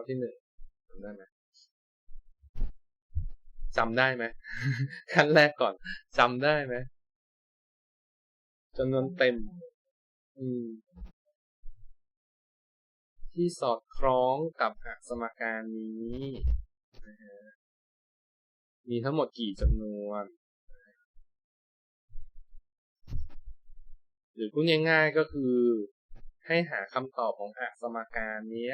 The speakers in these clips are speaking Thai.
อที่หนึ่งจำได้ไหมจำได้ไหมขั้นแรกก่อนจำได้ไหมจำนวนเต็ม อืม ที่สอดคล้องกับหสมการนี้นะฮะมีทั้งหมดกี่จำนวน หรือพูดง่ายๆก็คือให้หาคำตอบของหสมการนี้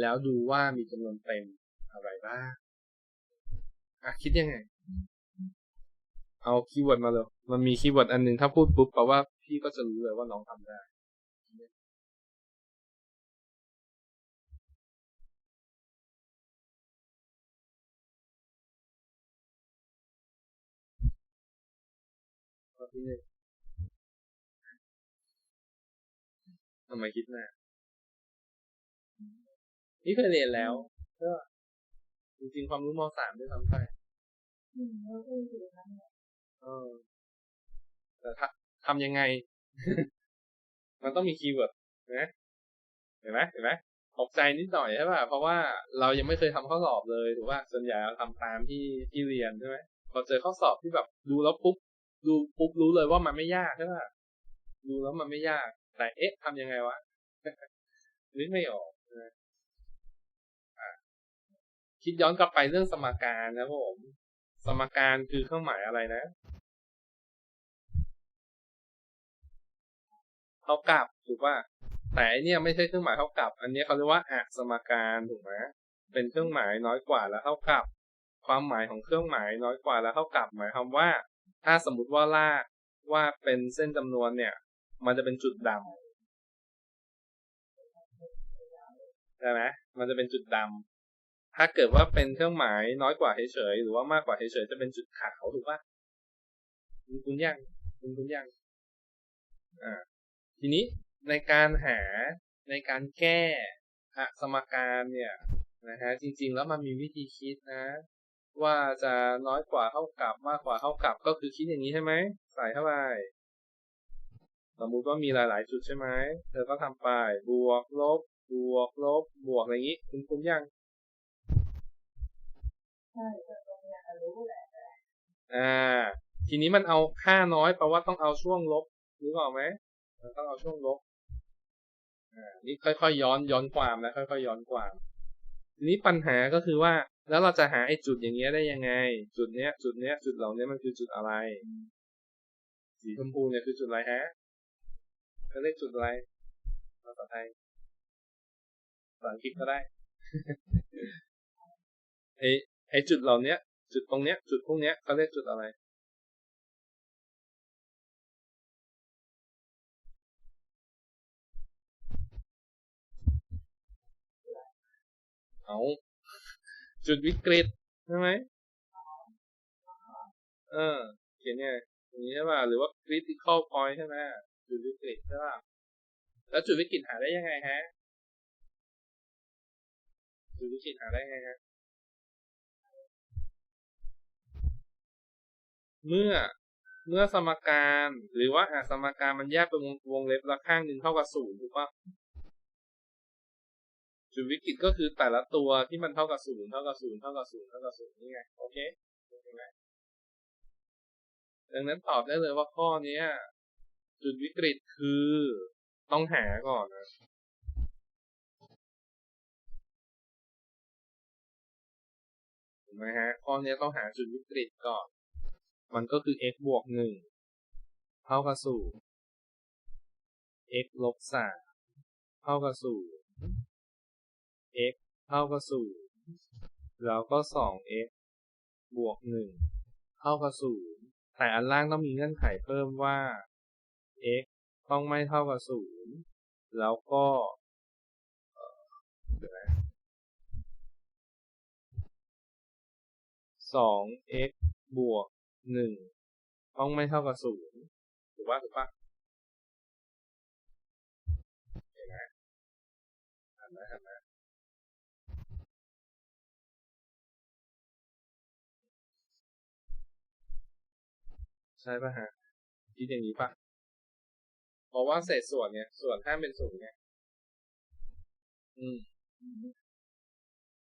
แล้วดูว่ามีจำนวนเต็มอะไรบ้างอะคิดยังไง เอาคีย์เวิร์ดมาเลยมันมีคีย์เวิร์ดอันหนึ่งถ้าพูดปุ๊บแปลว่าพี่ก็จะรู้เลยว่าน้องทำได้ข้อที่หนึ่งทำไมคิดหน้า นี่เคยเรียนแล้วก็จริงๆความรู้มสามด้วยซ้ำไปอืมแล้วก็อยู่นั้นเออแต่ถ้าทำยังไง มันต้องมีคีย์เวิร์ดนะเห็นไหมเห็นไหมตกใจนิดหน่อยใช่ป่ะ เพราะว่าเรายังไม่เคยทำข้อสอบเลยถูกป่ะส่วนใหญ่เราทำตามที่ที่เรียนใช่ไหมพอเจอข้อสอบที่แบบดูแล้วปุ๊บดูปุ๊บรู้เลยว่ามันไม่ยากใช่ป่ะดูแล้วมันไม่ยาก แต่เอ๊ะทำยังไงวะนึกไม่ออก คิดย้อนกลับไปเรื่องสมการนะผมสมการคือเครื่องหมายอะไรนะ เท่ากับถูกป่ะแต่อันเนี่ยไม่ใช่เครื่องหมายเท่ากับ อันนี้เขาเรียกว่าอะสมการถูกไหมเป็นเครื่องหมายน้อยกว่าและเท่ากับ ความหมายของเครื่องหมายน้อยกว่าและเท่ากับ หมายความว่า ถ้าสมมติว่าลากว่าเป็นเส้นจำนวนเนี่ย มันจะเป็นจุดดำใช่ไหมมันจะเป็นจุดดำ ถ้าเกิดว่าเป็นเครื่องหมายน้อยกว่าเฉยๆหรือว่ามากกว่าเฉยๆจะเป็นจุดขาวถูกปะคุณคุณยังคุณคุณยังอ่าทีนี้ในการหาในการแก้อะสมการเนี่ยนะฮะจริง ๆ แล้วมันมีวิธีคิดนะ ว่าจะน้อยกว่าเท่ากับมากกว่าเท่ากับก็คือคิดอย่างนี้ใช่ไหมใส่เข้าไปสมมุติว่ามีหลาย ๆ จุดใช่ไหมเธอก็ทำไปบวกลบบวกลบบวกอะไรอย่างนี้ คุณคุณยัง ใช่แต่ตรงนี้รู้แหละอ่า ทีนี้มันเอาค่าน้อยแปลว่าต้องเอาช่วงลบนึกออกไหมมันต้องเอาช่วงลบอ่านี่ค่อยๆย้อนย้อนความนะค่อยๆย้อนความ ทีนี้ปัญหาก็คือว่า แล้วเราจะหาไอ้จุดอย่างเงี้ยได้ยังไง จุดเนี้ย จุดเนี้ย จุดเหล่านี้มันคือจุดอะไร สีชมพูเนี่ยคือจุดอะไรฮะเขาเรียกจุดอะไรภาษาไทยภาษาอังกฤษก็ได้ไอ้ ไอ้จุดเหล่านี้จุดตรงเนี้ย จุดพวกเนี้ยเขาเรียกจุดอะไร เอาจุดวิกฤตใช่ไหมเออ เขียนเนี่ยอย่างนี้ใช่ป่ะหรือว่า critical point ใช่ไหมจุดวิกฤตใช่ป่ะแล้วจุดวิกฤตหาได้ยังไงฮะจุดวิกฤตหาได้ยังไงฮะ เมื่อเมื่อสมการหรือว่าอะสมการมันแยกเป็นวงวงเล็บละข้างหนึ่งเท่ากับศูนย์ถูกปะจุดวิกฤตก็คือแต่ละตัวที่มันเท่ากับศูนย์เท่ากับศูนย์เท่ากับศูนย์เท่ากับศูนย์นี่ไงโอเคโอเคไหมดังนั้นตอบได้เลยว่าข้อเนี้ยจุดวิกฤตคือต้องหาก่อนนะถูกไหมฮะข้อเนี้ยต้องหาจุดวิกฤตก่อน มันก็คือ x บวกหนึ่งเท่ากับศูนย์ x ลบสามเท่ากับศูนย์ x เท่ากับศูนย์แล้วก็สอง x บวกหนึ่งเท่ากับศูนย์แต่อันล่างต้องมีเงื่อนไขเพิ่มว่า x ต้องไม่เท่ากับศูนย์แล้วก็สอง x บวก หนึ่งต้องไม่เท่ากับศูนย์ถูกปะถูกปะเห็นไหมหันไหมหันไหมใช่ปะฮะคิดอย่างนี้ปะเพราะว่าเศษส่วนเนี่ย ส่วนห้ามเป็นศูนย์ไงอืม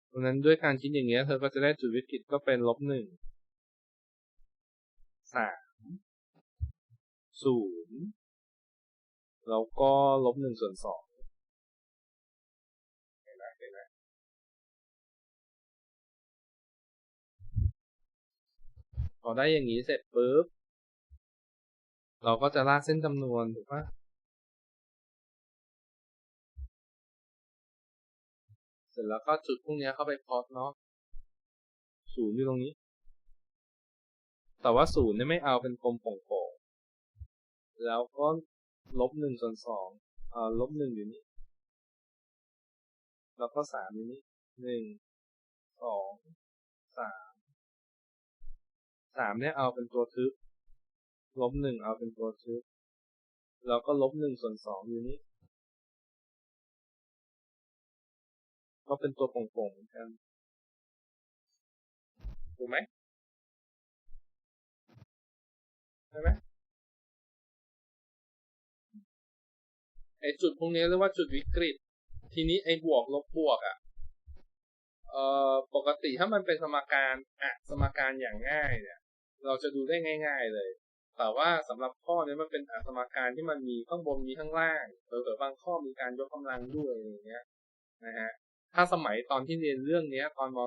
เพราะฉะนั้นด้วยการคิดอย่างเงี้ยเธอก็จะได้จุดวิกฤตก็เป็นลบหนึ่ง สามศูนย์แล้วก็ลบหนึ่งส่วนสองเห็นไหมเห็นไหมพอได้อย่างนี้เสร็จปุ๊บ เราก็จะลากเส้นจำนวนถูกปะเสร็จแล้วก็จุดพวกนี้เข้าไปพอดเนาะศูนย์อยู่ตรงนี้ แต่ว่าศูนย์เนี่ยไม่เอาเป็นกลมโป่งๆแล้วก็ลบหนึ่งส่วนสองเอ่อลบหนึ่งอยู่นี่แล้วก็สามอยู่นี่หนึ่งสองสามสามเนี่ยเอาเป็นตัวทึบลบหนึ่งเอาเป็นตัวทึบแล้วก็ลบหนึ่งส่วนสองอยู่นี่ก็เป็นตัวโป่งๆเหมือนกันถูกไหม ใช่ไหมไอจุดพวกนี้เรียกว่าจุดวิกฤต ทีนี้ไอบวกลบบวกอะ่ะเอ่อปกติถ้ามันเป็นสมการอะสมการอย่างง่ายเนี่ย เราจะดูได้ง่าย ๆเลย แต่ว่าสำหรับข้อนี้มันเป็นอะสมการที่มันมีข้างบนมีข้างล่างเออบางข้อมีการยกกำลังด้วยอะไรอย่างเงี้ยนะฮะถ้าสมัยตอนที่เรียนเรื่องเนี้ย ตอนม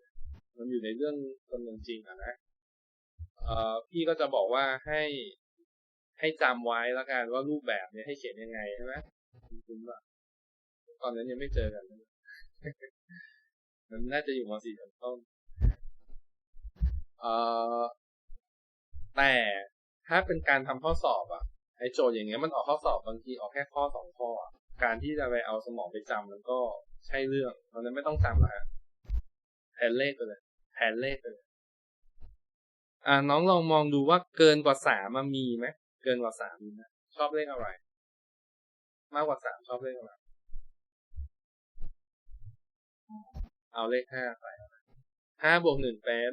.4 มันอยู่ในเรื่องจำนวนจริงอะนะ เอ่อพี่ก็จะบอกว่าให้ให้จำไว้แล้วกันว่ารูปแบบเนี้ยให้เขียนยังไงใช่ไหมคุณว่าตอนนั้นยังไม่เจอกันมันน่าจะอยู่ม .4 ต้นเอ่อแต่ถ้าเป็นการทำข้อสอบอะไอโจทย์อย่างเงี้ยมันออกข้อสอบบางทีออกแค่ข้อสองข้ออการที่จะไปเอาสมองไปจำมันก็ใช่เรื่องเพราะนั้นไม่ต้องจำละแทนเลขไปเลยแทนเลขไปเลย อ่าน้องลองมองดูว่าเกินกว่าสามมันมีไหมเกินกว่าสามมีไหมชอบเลขอะไร มากกว่าสามชอบเลขอะไรเอาเลขห้าไปห้าบวกหนึ่งเป็น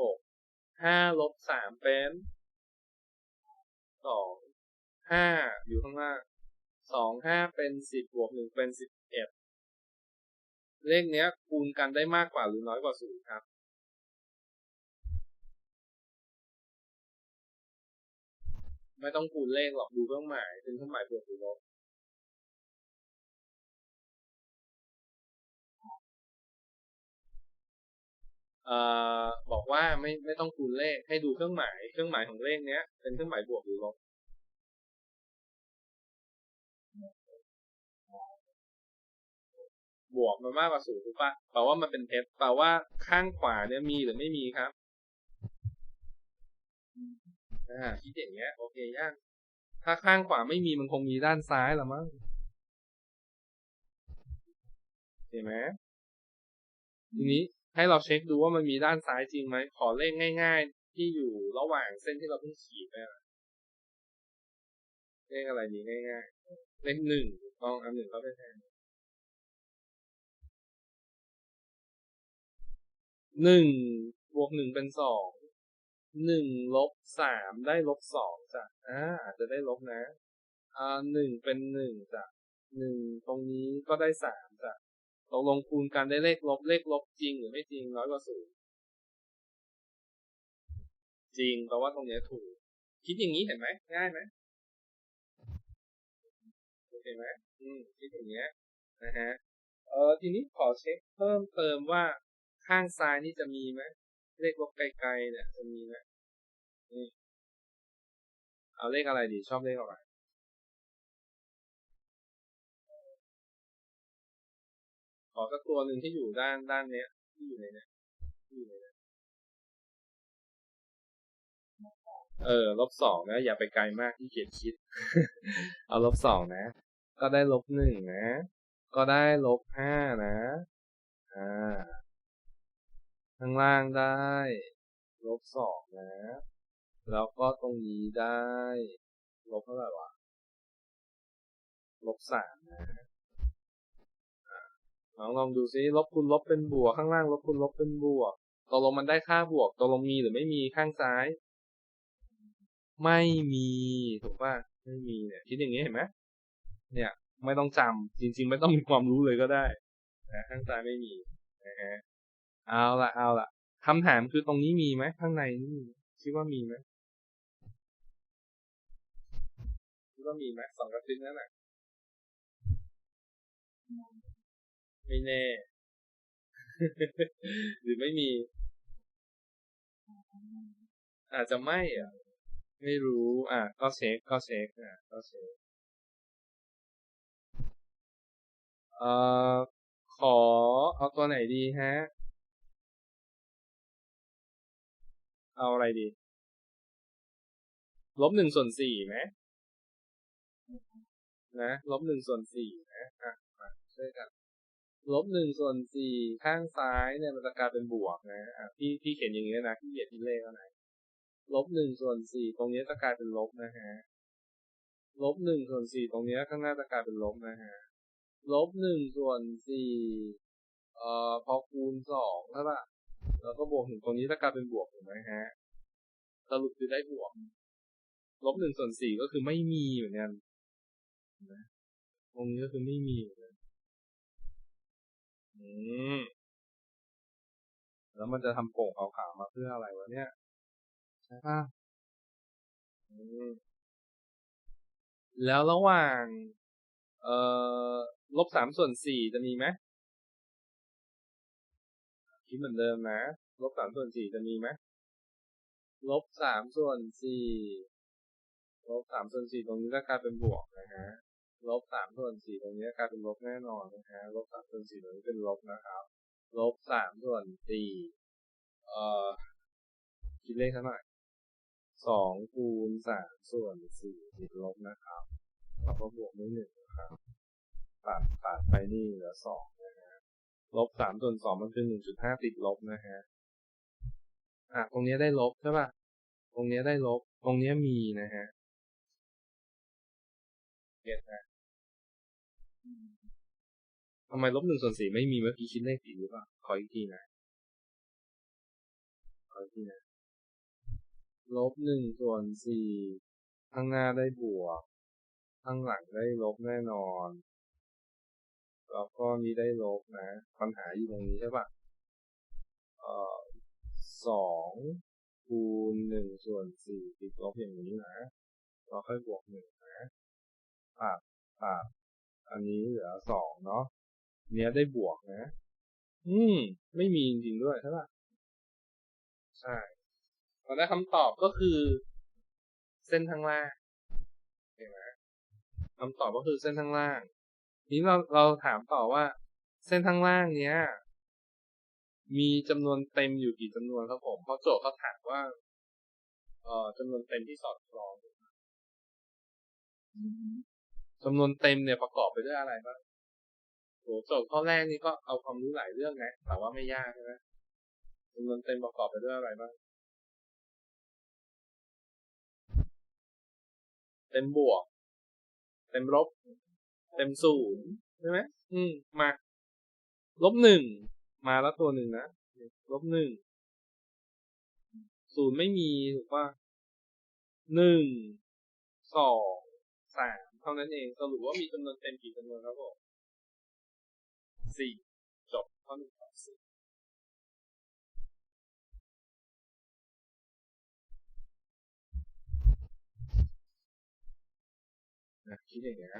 หกห้าลบสามเป็นสองห้าอยู่ข้างล่างสองห้าเป็นสิบบวกหนึ่งเป็นสิบเอ็ดเลขเนี้ยคูณกันได้มากกว่าหรือน้อยกว่าศูนย์ครับ ไม่ต้องคูณเลขหรอกดูเครื่องหมายเป็นเครื่องหมายบวกหรือลบเอ่อบอกว่าไม่ไม่ต้องคูณเลขให้ดูเครื่องหมาย เครื่องหมายของเลขเนี้ย เป็นเครื่องหมายบวกหรือลบบวกมันมากกว่าศูนย์ถูกปะแปลว่ามันเป็นเท็จแปลว่าข้างขวาเนี่ยมีหรือไม่มีครับ คิดอย่างเงี้ย โอเคย่างถ้าข้างขวาไม่มีมันคงมีด้านซ้ายละมั้งเห็นไหมทีนี้ให้เราเช็คดูว่ามันมีด้านซ้ายจริงไหม ขอเลขง่าย ๆ ที่อยู่ระหว่างเส้นที่เราเพิ่งขีดไปอะเลขอะไรดีง่ายๆ เลขหนึ่งถูกต้องอันหนึ่งก็ไปแทนหนึ่งบวกหนึ่งเป็นสอง หนึ่งลบสามได้ลบสองจ้ะอ่าอาจจะได้ลบนะ อ่าหนึ่งเป็นหนึ่งจ้ะหนึ่งตรงนี้ก็ได้สามจ้ะตกลงคูณกันได้เลขลบเลขลบจริงหรือไม่จริงน้อยกว่าศูนย์จริงแปลว่าตรงนี้ถูก คิดอย่างนี้เห็นไหมง่ายไหมเห็นไหมอืมคิดอย่างเงี้ยนะฮะเออทีนี้ขอเช็คเพิ่มเติมว่าข้างซ้ายนี่จะมีไหม เลขลบไกลๆเนี่ยจะมีไหมนี่เอาเลขอะไรดีชอบเลขอะไรขอสักตัวหนึ่งที่อยู่ด้านด้านเนี้ย ที่อยู่ในเนี้ยที่อยู่ในเนี้ยเออลบสองนะ อย่าไปไกลมากที่เกียจคิด เอาลบสองนะ ก็ได้ลบหนึ่งนะ ก็ได้ลบห้านะ อ่า ข้างล่างได้ลบสองนะ แล้วก็ตรงนี้ได้ลบเท่าไหร่วะลบสามนะลองลองดูซิลบคูณลบเป็นบวกข้างล่างลบคูณลบเป็นบวกตกลงมันได้ค่าบวกตกลงมีหรือไม่มีข้างซ้าย ไม่มีถูกป่ะไม่มีเนี่ยคิดอย่างนี้เห็นไหมเนี่ย ไม่ต้องจำจริง ๆ ไม่ต้องมีความรู้เลยก็ได้นะข้างซ้ายไม่มีนะฮะ เอาละเอาละคำถามคือตรงนี้มีไหมข้างในนี่มีคิดว่ามีไหมคิดว่ามีไหมสองกระซิบนั่นแหละไม่แน่ หรือไม่มี อาจจะไม่อะ ไม่รู้ อะ ก็เช็คก็เช็คอะ ก็เช็คเอ่อขอเอาตัวไหนดีฮะ เอาอะไรดี ลบหนึ่งส่วนสี่ไหมนะ ลบหนึ่งส่วนสี่นะ อะ มาช่วยกัน ลบหนึ่งส่วนสี่ข้างซ้ายเนี่ยมันจะกลายเป็นบวกนะ อะ พี่พี่เขียนอย่างนี้นะพี่เหยียดที่เลขแล้วนะลบหนึ่งส่วนสี่ตรงนี้จะกลายเป็นลบนะฮะ ลบหนึ่งส่วนสี่ตรงนี้ข้างหน้าจะกลายเป็นลบนะฮะ ลบหนึ่งส่วนสี่เอ่อ พอคูณสองใช่ป่ะ แล้วก็บวกถึงตรงนี้จะกลายเป็นบวกถูกไหมฮะ สรุปคือได้บวก ลบหนึ่งส่วนสี่ก็คือไม่มีเหมือนกันนะตรงนี้ก็คือไม่มีเหมือนกันอืมแล้วมันจะทำโป่งขาวๆมาเพื่ออะไรวะเนี่ย ใช่ป่ะอืมแล้วระหว่าง เอ่อลบสามส่วนสี่จะมีไหม คิดเหมือนเดิมนะลบสามส่วนสี่จะมีไหมลบสามส่วนสี่ลบสามส่วนสี่ตรงนี้ก็กลายเป็นบวกนะฮะลบสามส่วนสี่ตรงนี้กลายเป็นลบแน่นอนนะฮะลบสามส่วนสี่ตรงนี้เป็นลบนะครับลบสามส่วนสี่เอ่อคิดเลขเท่าไหร่สองคูณสามส่วนสี่ติดลบนะครับแล้วก็บวกด้วยหนึ่งนะครับตัดตัดไปนี่เหลือสองนะฮะ ลบสามส่วนสองมันคือหนึ่งจุดห้าติดลบนะฮะอะตรงนี้ได้ลบใช่ป่ะตรงนี้ได้ลบ ตรงนี้มีนะฮะเก็ตนะทำไมลบหนึ่งส่วนสี่ไม่มีเมื่อกี้คิดเลขผิดหรือเปล่าขออีกทีนะขออีกทีนะลบหนึ่งส่วนสี่ข้างหน้าได้บวก ข้างหลังได้ลบแน่นอน แล้วก็นี้ได้ลบนะ ปัญหาอยู่ตรงนี้ใช่ปะเอ่อสองคูณหนึ่งส่วนสี่ติดลบอย่างนี้นะ เราค่อยบวกหนึ่งนะตัดตัดอันนี้เหลือสองเนาะเนี้ยได้บวกนะ อืม ไม่มีจริงๆด้วยใช่ปะใช่เราได้คำตอบก็คือ เส้นทางล่างเห็นไหมคำตอบก็คือเส้นทางล่าง นี้เราเราถามต่อว่า เส้นทางล่างเนี้ย มีจำนวนเต็มอยู่กี่จำนวนครับผมเพราะโจทย์เขาถามว่า เอ่อจำนวนเต็มที่สอดคล้องจำนวนเต็มเนี่ยประกอบไปด้วยอะไรบ้างโหโจทย์ข้อแรกนี่ก็เอาความรู้หลายเรื่องนะแต่ว่าไม่ยากใช่ไหมจำนวนเต็มประกอบไปด้วยอะไรบ้างเต็มบวก เต็มลบ เต็มศูนย์ใช่ไหมอืมมาลบหนึ่งมาแล้วตัวหนึ่งนะลบหนึ่งศูนย์ไม่มีถูกป่ะหนึ่งสองสามเท่านั้นเองสรุปว่ามีจำนวนเต็มกี่จำนวนครับผมสี่จบข้อหนึ่งต่อสี่นะคิดอย่างเงี้ย